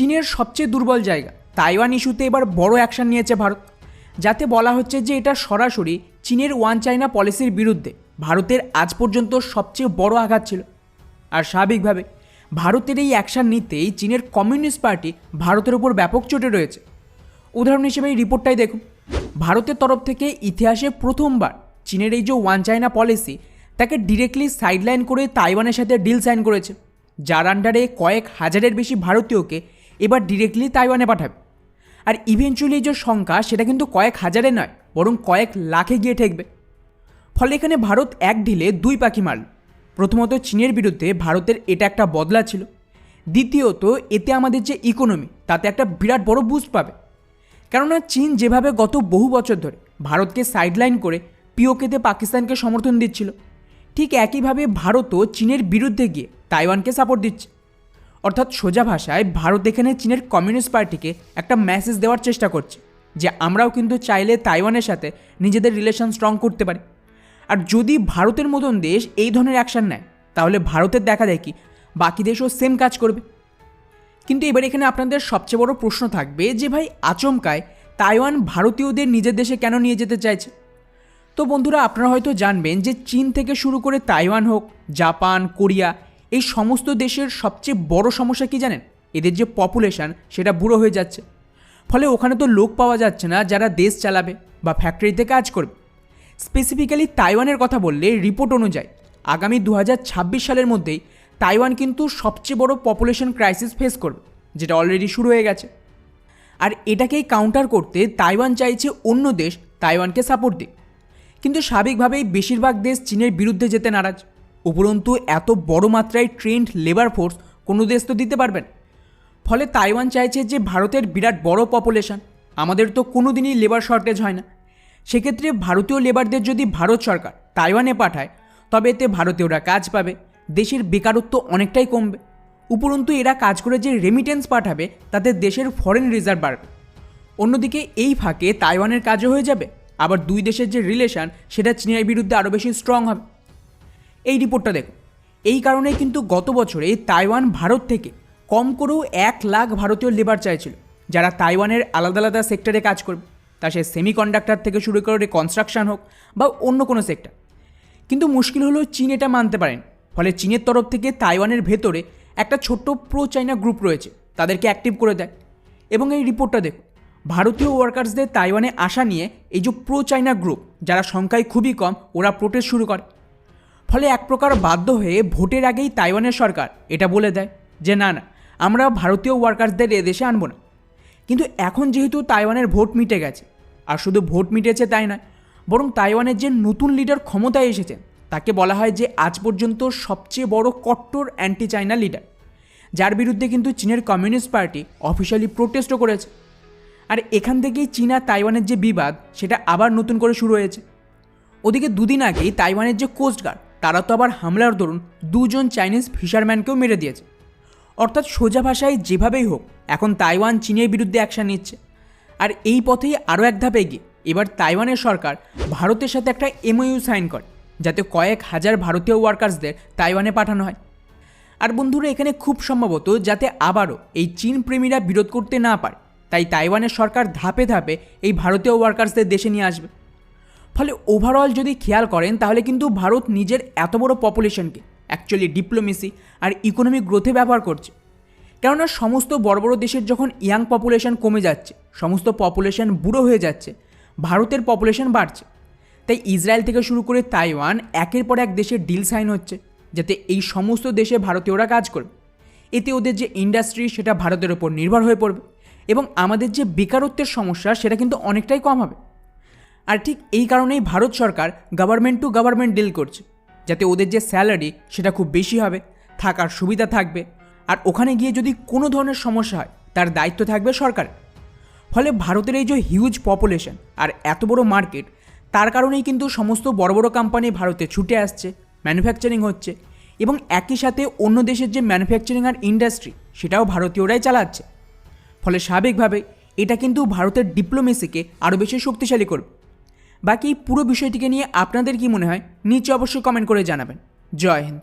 চীনের সবচেয়ে দুর্বল জায়গা। তাইওয়ান ইস্যুতে এবার বড় অ্যাকশন নিয়েছে ভারত। যাতে বলা হচ্ছে যে এটা সরাসরি চীনের ওয়ান চাইনা পলিসির বিরুদ্ধে ভারতের আজ পর্যন্ত সবচেয়ে বড় আঘাত ছিল। আর স্বাভাবিকভাবে ভারতের এই অ্যাকশন নিতেই চীনের কমিউনিস্ট পার্টি ভারতের উপর ব্যাপক চটে রয়েছে। উদাহরণ হিসেবে এই রিপোর্টটাই দেখুন। ভারতের তরফ থেকে ইতিহাসে প্রথমবার চীনের এই যে ওয়ান চাইনা পলিসি, তাকে ডিরেক্টলি সাইডলাইন করে তাইওয়ানের সাথে ডিল সাইন করেছে, যার আন্ডারে কয়েক হাজারের বেশি ভারতীয়কে এবার ডিরেক্টলি তাইওয়ানে পাঠাবে। আর ইভেনচুয়ালি যে সংখ্যা, সেটা কিন্তু কয়েক হাজারে নয়, বরং কয়েক লাখে গিয়ে ঠেকবে। ফলে এখানে ভারত এক ঢিলে দুই পাখি মারল। প্রথমত চীনের বিরুদ্ধে ভারতের এটা একটা বদলা ছিল। দ্বিতীয়ত, এতে আমাদের যে ইকোনমি তাতে একটা বিরাট বড় বুস্ট পাবে। কেননা চীন যেভাবে গত বহু বছর ধরে ভারতকে সাইডলাইন করে পিওকেতে পাকিস্তানকে সমর্থন দিচ্ছিল, ঠিক একইভাবে ভারতও চীনের বিরুদ্ধে গিয়ে তাইওয়ানকে সাপোর্ট দিচ্ছে। অর্থাৎ সোজা ভাষায় ভারত এখানে চীনের কমিউনিস্ট পার্টিকে একটা মেসেজ দেওয়ার চেষ্টা করছে, যে আমরাও কিন্তু চাইলে তাইওয়ানের সাথে নিজেদের রিলেশন স্ট্রং করতে পারি। আর যদি ভারতের মতন দেশ এই ধরনের অ্যাকশন নেয়, তাহলে ভারতের দেখা দেখি বাকি দেশও সেম কাজ করবে। কিন্তু এবার এখানে আপনাদের সবচেয়ে বড় প্রশ্ন থাকবে যে ভাই, আচমকায় তাইওয়ান ভারতীয়দের নিজের দেশে কেন নিয়ে যেতে চাইছে? তো বন্ধুরা, আপনারা হয়তো জানবেন যে চীন থেকে শুরু করে তাইওয়ান হোক, জাপান, কোরিয়া এই সমস্ত দেশের সবচেয়ে বড় সমস্যা কি জানেন? এদের যে পপুলেশন সেটা বুড়ো হয়ে যাচ্ছে। ফলে ওখানে তো লোক পাওয়া যাচ্ছে না যারা দেশ চালাবে বা ফ্যাক্টরিতে কাজ করবে। স্পেসিফিক্যালি তাইওয়ানের কথা বললে রিপোর্ট অনুযায়ী, আগামী দু হাজার ছাব্বিশ সালের মধ্যেই তাইওয়ান কিন্তু সবচেয়ে বড় পপুলেশন ক্রাইসিস ফেস করবে, যেটা অলরেডি শুরু হয়ে গেছে। আর এটাকেই কাউন্টার করতে তাইওয়ান চাইছে অন্য দেশ তাইওয়ানকে সাপোর্ট দিক কিন্তু স্বাভাবিকভাবেই বেশিরভাগ দেশ চীনের বিরুদ্ধে যেতে নারাজ। উপরন্তু এত বড় মাত্রায় ট্রেন্ড লেবার ফোর্স কোনো দেশ তো দিতে পারবেন ফলে তাইওয়ান চাইছে যে ভারতের বিরাট বড় পপুলেশন আমাদের তো কোনো দিনই লেবার শর্টেজ হয় না। সেক্ষেত্রে ভারতীয় লেবারদের যদি ভারত সরকার তাইওয়ানে পাঠায়, তবে এতে ভারতীয়রা কাজ পাবে, দেশের বেকারত্ব অনেকটাই কমবে। উপরন্তু এরা কাজ করে যে রেমিটেন্স পাঠাবে, তাতে দেশের ফরেন রিজার্ভ বাড়বে। অন্যদিকে এই ফাঁকে তাইওয়ানের কাজও হয়ে যাবে, আবার দুই দেশের যে রিলেশন সেটা চীনের বিরুদ্ধে আরও বেশি স্ট্রং হবে। এই রিপোর্টটা দেখো। এই কারণে কিন্তু গত বছরে তাইওয়ান ভারত থেকে কম করেও এক লাখ ভারতীয় লেবার চাইছিল, যারা তাইওয়ানের আলাদা আলাদা সেক্টরে কাজ করবে। তা সে সেমিকন্ডাক্টর থেকে শুরু করে কনস্ট্রাকশন হোক বা অন্য কোনো সেক্টর কিন্তু মুশকিল হলো চীন এটা মানতে পারেন, ফলে চীনের তরফ থেকে তাইওয়ানের ভেতরে একটা ছোট্ট প্রো চাইনা গ্রুপ রয়েছে, তাদেরকে অ্যাক্টিভ করে দেয়। এবং এই রিপোর্টটা দেখো, ভারতীয় ওয়ার্কার্সদের তাইওয়ানে আসা নিয়ে এই যে প্রো চাইনা গ্রুপ যারা সংখ্যায় খুবই কম, ওরা প্রোটেস্ট শুরু করে। ফলে এক প্রকার বাধ্য হয়ে ভোটের আগেই তাইওয়ানের সরকার এটা বলে দেয় যে, না না, আমরা ভারতীয় ওয়ার্কার্সদের এদেশে আনব না। কিন্তু এখন যেহেতু তাইওয়ানের ভোট মিটে গেছে, আর শুধু ভোট মিটেছে তাই নয়, বরং তাইওয়ানের যে নতুন লিডার ক্ষমতায় এসেছেন তাকে বলা হয় যে, আজ পর্যন্ত সবচেয়ে বড় কট্টর অ্যান্টি চাইনা লিডার যার বিরুদ্ধে কিন্তু চীনের কমিউনিস্ট পার্টি অফিসিয়ালি প্রোটেস্টও করেছে। আর এখান থেকেই চীনা তাইওয়ানের যে বিবাদ, সেটা আবার নতুন করে শুরু হয়েছে। ওদিকে দুদিন আগেই তাইওয়ানের যে কোস্টগার্ড তারা তো আবার হামলার দরুন দুজন চাইনিজ ফিশারম্যানকেও মেরে দিয়েছে। অর্থাৎ সোজা ভাষায় যেভাবেই হোক, এখন তাইওয়ান চীনের বিরুদ্ধে অ্যাকশন নিচ্ছে। আর এই পথেই আরও এক ধাপে এগিয়ে, এবার তাইওয়ানের সরকার ভারতের সাথে একটা এমওইউ সাইন করে, যাতে কয়েক হাজার ভারতীয় ওয়ার্কার্সদের তাইওয়ানে পাঠানো হয়। আর বন্ধুরা, এখানে খুব সম্ভবত যাতে আবারও এই চীন প্রেমীরা বিরোধ করতে না পারে, তাই তাইওয়ানের সরকার ধাপে ধাপে এই ভারতীয় ওয়ার্কার্সদের দেশে নিয়ে আসবে। ফলে ওভারঅল যদি খেয়াল করেন, তাহলে কিন্তু ভারত নিজের এত বড় পপুলেশনকে অ্যাকচুয়ালি ডিপ্লোমেসি আর ইকোনমিক গ্রোথে ব্যবহার করছে। কেননা সমস্ত বড় বড় দেশের যখন ইয়াং পপুলেশন কমে যাচ্ছে, সমস্ত পপুলেশন বুড়ো হয়ে যাচ্ছে, ভারতের পপুলেশন বাড়ছে। তাই ইসরায়েল থেকে শুরু করে তাইওয়ান একের পর এক দেশের ডিল সাইন হচ্ছে, যাতে এই সমস্ত দেশে ভারতীয়রা কাজ করবে। এতে ওদের যে ইন্ডাস্ট্রি সেটা ভারতের ওপর নির্ভর হয়ে পড়বে এবং আমাদের যে বেকারত্বের সমস্যা, সেটা কিন্তু অনেকটাই কম হবে। আর ঠিক এই কারণেই ভারত সরকার গভর্নমেন্ট টু গভর্নমেন্ট ডিল করছে, যাতে ওদের যে স্যালারি সেটা খুব বেশি হবে, থাকার সুবিধা থাকবে, আর ওখানে গিয়ে যদি কোনো ধরনের সমস্যা হয়, তার দায়িত্ব থাকবে সরকারের ফলে ভারতের এই যে হিউজ পপুলেশন আর এত বড় মার্কেট তার কারণেই কিন্তু সমস্ত বড় বড় কোম্পানি ভারতে ছুটে আসছে ম্যানুফ্যাকচারিং হচ্ছে, এবং একই সাথে অন্য দেশের যে ম্যানুফ্যাকচারিং আর ইন্ডাস্ট্রি সেটাও ভারতীয়রাই চালাচ্ছে। ফলে স্বাভাবিকভাবে এটা কিন্তু ভারতের ডিপ্লোমেসিকে আরও বেশি শক্তিশালী করবে। বাকি পুরো বিষয়টিকে নিয়ে আপনাদের কি মনে হয়? নিচে অবশ্যই কমেন্ট করে জানাবেন। জয় হিন্দ।